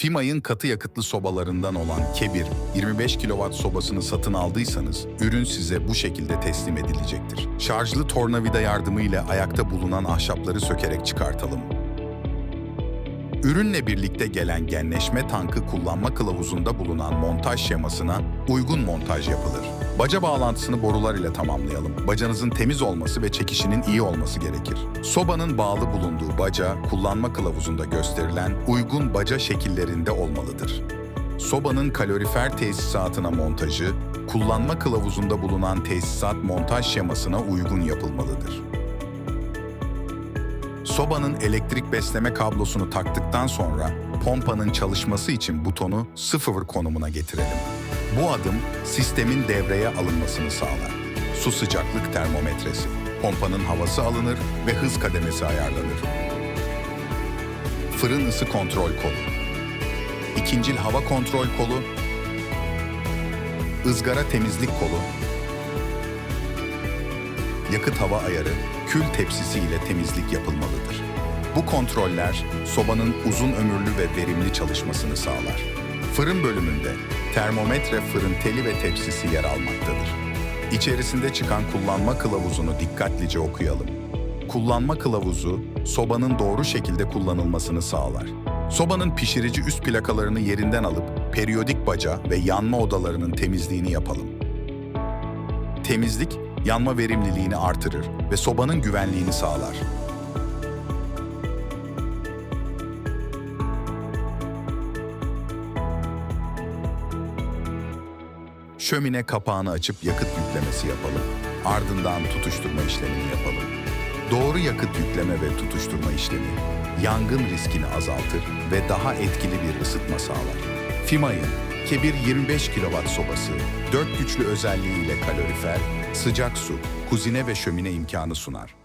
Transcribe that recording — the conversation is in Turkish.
Fimay'ın katı yakıtlı sobalarından olan Kebir 25 kW sobasını satın aldıysanız ürün size bu şekilde teslim edilecektir. Şarjlı tornavida yardımıyla ayakta bulunan ahşapları sökerek çıkartalım. Ürünle birlikte gelen genleşme tankı kullanma kılavuzunda bulunan montaj şemasına uygun montaj yapılır. Baca bağlantısını borular ile tamamlayalım. Bacanızın temiz olması ve çekişinin iyi olması gerekir. Sobanın bağlı bulunduğu baca, kullanma kılavuzunda gösterilen uygun baca şekillerinde olmalıdır. Sobanın kalorifer tesisatına montajı, kullanma kılavuzunda bulunan tesisat montaj şemasına uygun yapılmalıdır. Sobanın elektrik besleme kablosunu taktıktan sonra pompanın çalışması için butonu sıfır konumuna getirelim. Bu adım sistemin devreye alınmasını sağlar. Su sıcaklık termometresi. Pompanın havası alınır ve hız kademesi ayarlanır. Fırın ısı kontrol kolu. İkincil hava kontrol kolu. ızgara temizlik kolu. Yakıt hava ayarı, kül tepsisi ile temizlik yapılmalıdır. Bu kontroller sobanın uzun ömürlü ve verimli çalışmasını sağlar. Fırın bölümünde termometre fırın teli ve tepsisi yer almaktadır. İçerisinde çıkan kullanma kılavuzunu dikkatlice okuyalım. Kullanma kılavuzu sobanın doğru şekilde kullanılmasını sağlar. Sobanın pişirici üst plakalarını yerinden alıp periyodik baca ve yanma odalarının temizliğini yapalım. Temizlik, yanma verimliliğini artırır ve sobanın güvenliğini sağlar. Şömine kapağını açıp yakıt yüklemesi yapalım. Ardından tutuşturma işlemini yapalım. Doğru yakıt yükleme ve tutuşturma işlemi yangın riskini azaltır ve daha etkili bir ısıtma sağlar. Fimay'ın Kebir 25 kW sobası, 4 güçlü özelliğiyle kalorifer, sıcak su, kuzine ve şömine imkanı sunar.